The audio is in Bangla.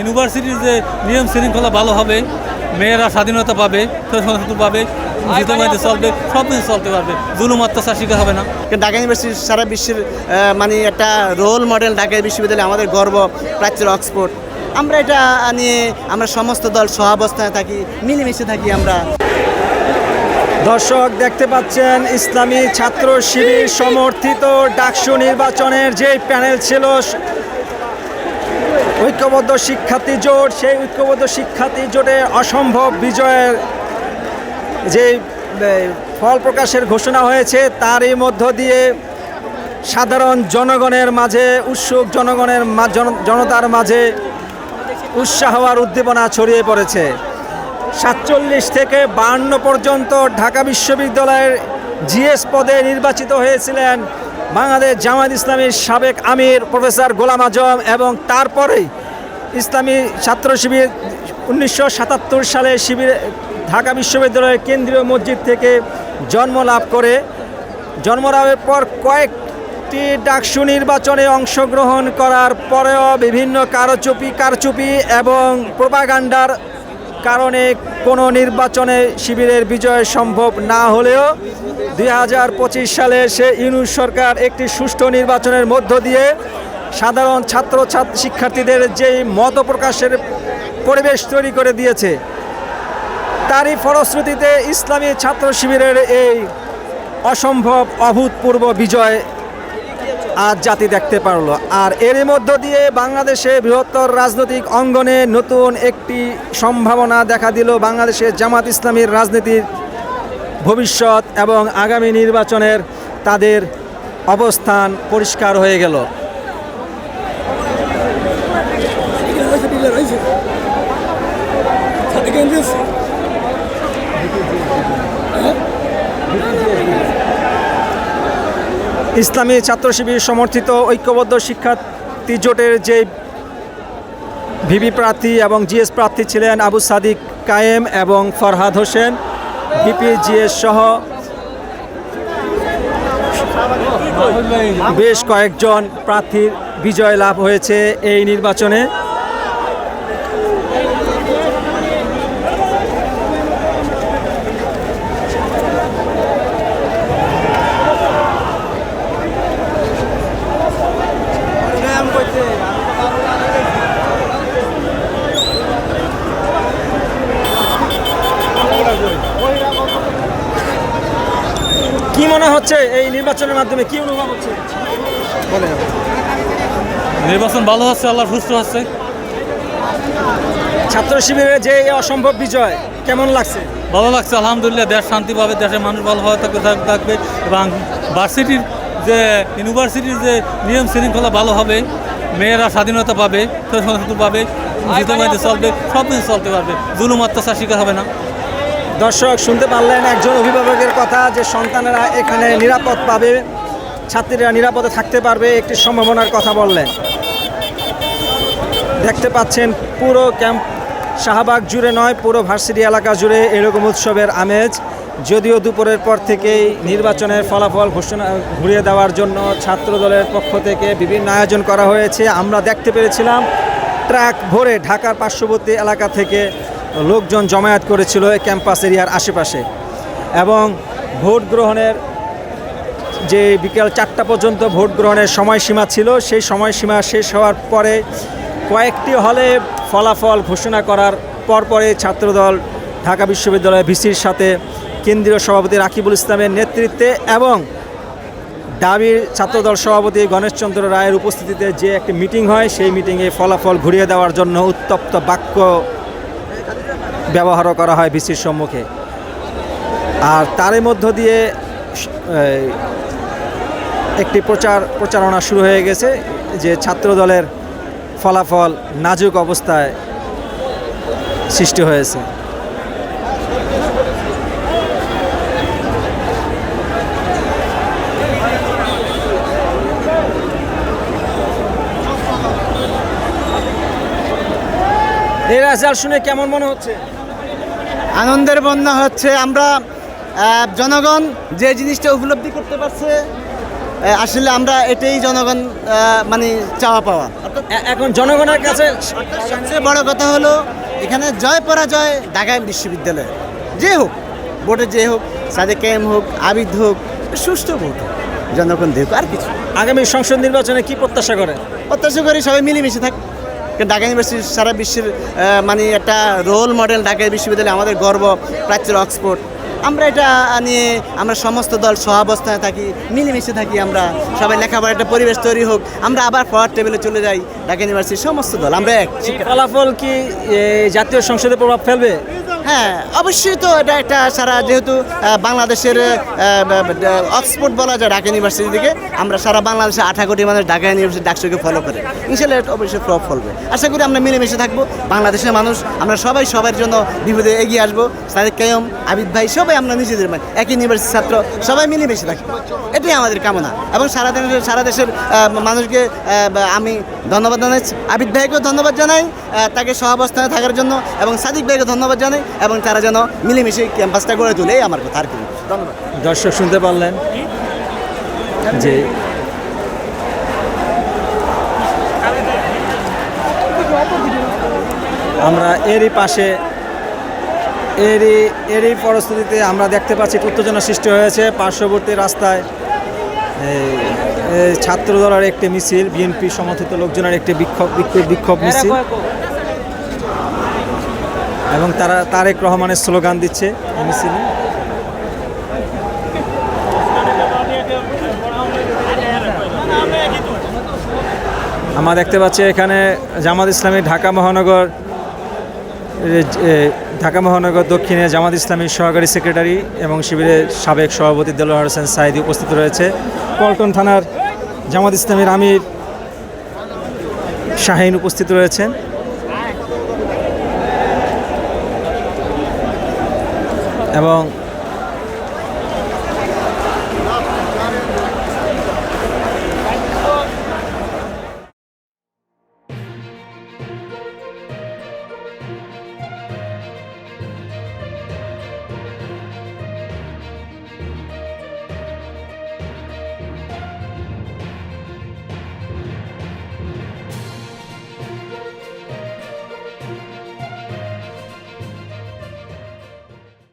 ইউনিভার্সিটির যে নিয়ম শৃঙ্খলা ভালো হবে মেয়েরা স্বাধীনতা পাবে সংস্কৃতি পাবে চলবে সব কিছু চলতে পারবে। জুলুম অত্যাচার শিকার হবে না। ঢাকা ইউনিভার্সিটি সারা বিশ্বের মানে একটা রোল মডেল ঢাকা বিশ্ববিদ্যালয় আমাদের গর্ব প্রাচ্যের অক্সফোর্ড। আমরা এটা নিয়ে আমরা সমস্ত দল সহাবস্থায় থাকি মিলেমিশে থাকি আমরা। দর্শক দেখতে পাচ্ছেন ইসলামী ছাত্র শিবির সমর্থিত ডাকসু নির্বাচনের যে প্যানেল ছিল ঐক্যবদ্ধ শিক্ষার্থী জোট, সেই ঐক্যবদ্ধ শিক্ষার্থী জোটে অসম্ভব বিজয়ের যে ফল প্রকাশের ঘোষণা হয়েছে, তারই মধ্য দিয়ে সাধারণ জনগণের মাঝে, উৎসুক জনগণের জনতার মাঝে উৎসাহ আর উদ্দীপনা ছড়িয়ে পড়েছে। সাতচল্লিশ থেকে বাহান্ন পর্যন্ত ঢাকা বিশ্ববিদ্যালয়ের জিএস পদে নির্বাচিত হয়েছিলেন বাংলাদেশ জামায়াত ইসলামীর সাবেক আমির প্রফেসর গোলাম আজম এবং তারপরেই ইসলামী ছাত্র শিবির উনিশশো সাতাত্তর সালে শিবির ঢাকা বিশ্ববিদ্যালয়ের কেন্দ্রীয় মসজিদ থেকে জন্ম লাভ করে। জন্ম লাভের পর কয়েকটি ডাকসু নির্বাচনে অংশগ্রহণ করার পরেও বিভিন্ন কারচুপি কারচুপি এবং প্রোপাগান্ডার কারণে কোনো নির্বাচনে শিবিরের বিজয় সম্ভব না হলেও দুই হাজার পঁচিশ সালে সে ইউনুস সরকার একটি সুষ্ঠু নির্বাচনের মধ্য দিয়ে সাধারণ ছাত্র শিক্ষার্থীদের যেই মত প্রকাশের পরিবেশ তৈরি করে দিয়েছে, তারই ফলশ্রুতিতে ইসলামী ছাত্র শিবিরের এই অসম্ভব অভূতপূর্ব বিজয় আজ জাতি দেখতে পারল। আর এর মধ্য দিয়ে বাংলাদেশে বৃহত্তর রাজনৈতিক অঙ্গনে নতুন একটি সম্ভাবনা দেখা দিল বাংলাদেশে জামাত ইসলামীর রাজনীতির ভবিষ্যৎ এবং আগামী নির্বাচনের তাদের অবস্থান পরিষ্কার হয়ে গেল। ইসলামী ছাত্র শিবির সমর্থিত ঐক্যবদ্ধ শিক্ষার্থী জোটের যে ভিভি প্রার্থী এবং জিএস প্রার্থী ছিলেন আবু সাদিক কায়েম এবং ফরহাদ হোসেন, ভিপি জিএস সহ বেশ কয়েকজন প্রার্থীর বিজয় লাভ হয়েছে এই নির্বাচনে। কি মনে হচ্ছে এই নির্বাচনের মাধ্যমে? কি অনুভব হচ্ছে? বলেন নির্বাচন ভালো হচ্ছে আল্লাহ সুস্থ হচ্ছে। ছাত্র শিবিরের যে অসম্ভব বিজয় কেমন লাগছে? ভালো লাগছে আলহামদুলিল্লাহ দেশ শান্তি পাবে দেশের মানুষ ভালো হওয়া থাকবে থাকবে এবং ভার্সিটির যে ইউনিভার্সিটির যে নিয়ম শৃঙ্খলা ভালো হবে মেয়েরা স্বাধীনতা পাবে পাবে চলবে সব কিছু চলতে পারবে। জুলুম অত্যাচার শিকার হবে না। দর্শক, শুনতে পারলেন একজন অভিভাবকের কথা যে সন্তানেরা এখানে নিরাপদ পাবে, ছাত্রীরা নিরাপদে থাকতে পারবে, একটি সম্ভাবনার কথা বললেন। দেখতে পাচ্ছেন, পুরো ক্যাম্প শাহবাগ জুড়ে নয়, পুরো ভার্সিটি এলাকা জুড়ে এরকম উৎসবের আমেজ। যদিও দুপুরের পর থেকেই নির্বাচনের ফলাফল ঘোষণা, ঘুরিয়ে দেওয়ার জন্য ছাত্র দলের পক্ষ থেকে বিভিন্ন আয়োজন করা হয়েছে। আমরা দেখতে পেরেছিলাম, ট্রাক ভরে ঢাকার পার্শ্ববর্তী এলাকা থেকে লোকজন জমায়েত করেছিল ক্যাম্পাস এরিয়ার আশেপাশে। এবং ভোট গ্রহণের যে বিকেল চারটা পর্যন্ত ভোট গ্রহণের সময়সীমা ছিল, সেই সময়সীমা শেষ হওয়ার পরে কয়েকটি হলে ফলাফল ঘোষণা করার পরপরে ছাত্রদল, ঢাকা বিশ্ববিদ্যালয় ভিসির সাথে কেন্দ্রীয় সভাপতি রাকিবুল ইসলামের নেতৃত্বে এবং দাবির ছাত্রদল সভাপতি গণেশচন্দ্র রায়ের উপস্থিতিতে যে একটি মিটিং হয়, সেই মিটিংয়ে ফলাফল ঘুরিয়ে দেওয়ার জন্য উত্তপ্ত বাক্য ব্যবহারও করা হয় ভিসির সম্মুখে। আর তারই মধ্য দিয়ে একটি প্রচার, প্রচারণা শুরু হয়ে গেছে যে ছাত্র দলের ফলাফল নাজুক অবস্থায় সৃষ্টি হয়েছে। এই রেজাল্ট শুনে কেমন মনে হচ্ছে? আনন্দের বন্যা হচ্ছে আমরা জনগণ যে জিনিসটা উপলব্ধি করতে পারছে আসলে আমরা এটাই জনগণ মানে চাওয়া পাওয়া। এখন জনগণের কাছে সবচেয়ে বড় কথা হলো এখানে জয় পরাজয় ঢাকা বিশ্ববিদ্যালয়। যে হোক ভোটে যে হোক সাদে কেম হোক আবিদ হোক সুষ্ঠু ভোট জনগণ দেখুক আর কিছু। আগামী সংসদ নির্বাচনে কি প্রত্যাশা করে? প্রত্যাশা করি সবাই মিলেমিশে থাক। ঢাকা ইউনিভার্সিটি সারা বিশ্বের মানে একটা রোল মডেল ঢাকা বিশ্ববিদ্যালয় আমাদের গর্ব প্রাচ্যের অক্সফোর্ড। আমরা এটা নিয়ে আমরা সমস্ত দল সহাবস্থায় থাকি মিলেমিশে থাকি আমরা। সবাই লেখাপড়ার একটা পরিবেশ তৈরি হোক আমরা আবার ফরওয়ার্ড টেবিলে চলে যাই ঢাকা ইউনিভার্সিটির সমস্ত দল। আমরা এক। ফলাফল কি জাতীয় সংসদে প্রভাব ফেলবে? হ্যাঁ অবশ্যই তো এটা একটা সারা যেহেতু বাংলাদেশের অক্সফোর্ড বলা যায় ঢাকা ইউনিভার্সিটি থেকে। আমরা সারা বাংলাদেশে আঠা কোটি মানুষ ঢাকা ইউনিভার্সিটি ডাকসুকে ফলো করে। ইনশাল্লাহ অবশ্যই প্রভাব ফলবে। আশা করি আমরা মিলেমিশে থাকব। বাংলাদেশের মানুষ, আমরা সবাই সবার জন্য বিপদে এগিয়ে আসব। সাদেক কায়ম আবিদ ভাই, সবাই আমরা নিজেদের মানে এক ইউনিভার্সিটির ছাত্র, সবাই মিলেমিশে থাকি এটাই আমাদের কামনা। এবং সারা দেশের সারা দেশের মানুষকে আমি ধন্যবাদ জানাই। আবিদ ভাইকেও ধন্যবাদ জানাই তাকে সহাবস্থানে থাকার জন্য এবং সাদিক ভাইকে ধন্যবাদ জানাই এবং তারা যেন মিলেমিশে ক্যাম্পাসটা গড়ে তোলে আমার কথা আর কি। ধন্যবাদ। দর্শক শুনতে পারলেন। যে আমরা এরই পাশে এরই এরই পরিস্থিতিতে আমরা দেখতে পাচ্ছি উত্তেজনা সৃষ্টি হয়েছে। পার্শ্ববর্তী রাস্তায় ছাত্র দলের একটি মিছিল বিএনপি সমর্থিত লোকজনের একটি বিক্ষোভ বিক্ষোভ বিক্ষোভ মিছিল। এবং তারা তারেক রহমানের স্লোগান দিচ্ছে এই মিছিলে। আমরা দেখতে পাচ্ছি এখানে জামাত ইসলামী ঢাকা মহানগর ঢাকা মহানগর দক্ষিণে জামাত ইসলামীর সহকারী সেক্রেটারি এবং শিবিরের সাবেক সভাপতি দেলোয়ার হোসেন সাইদি উপস্থিত রয়েছে। পল্টন থানার জামাত ইসলামীর আমির শাহিন উপস্থিত রয়েছেন। এবং